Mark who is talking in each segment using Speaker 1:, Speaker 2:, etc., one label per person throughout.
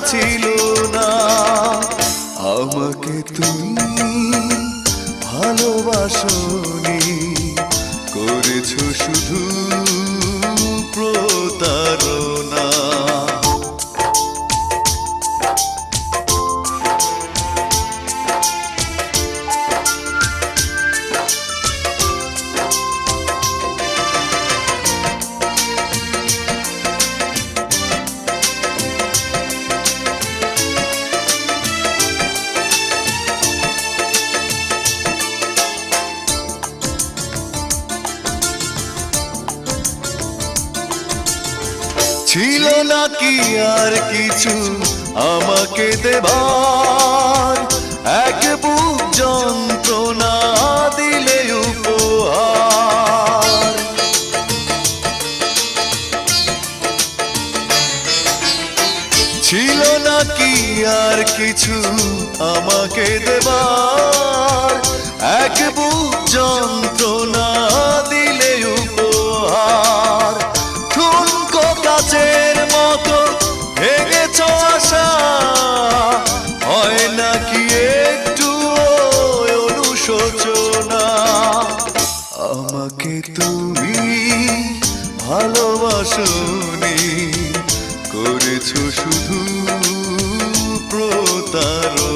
Speaker 1: ছিল না। আমাকে তুমি ভালোবাসনি। ছিল নাকি আর কিছু আমাকে দেবার? এক বুক যন্ত্রণা দিলে উপহার। ছিল নাকি আর কিছু আমাকে দেবার? এক বুক যন্ত্রণা ভালোবাসনি করেছ শুধু প্রতারণা।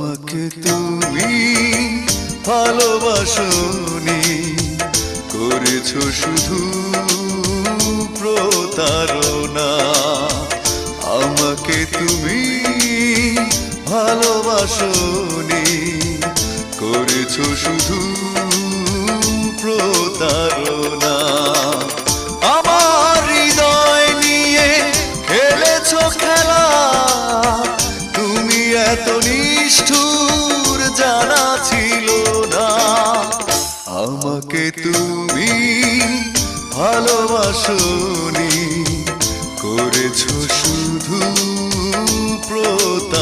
Speaker 1: আমাকে তুমি ভালোবাসনি করেছ শুধু প্রতারণা। আমাকে তুমি ভালোবাসনি করেছ শুধু প্রতারণা। আমার হৃদয় নিয়ে খেলেছো খেলা। এত নিষ্ঠুর জানা ছিল না। আমাকে তুমি ভালোবাসনি করেছ শুধু প্রতা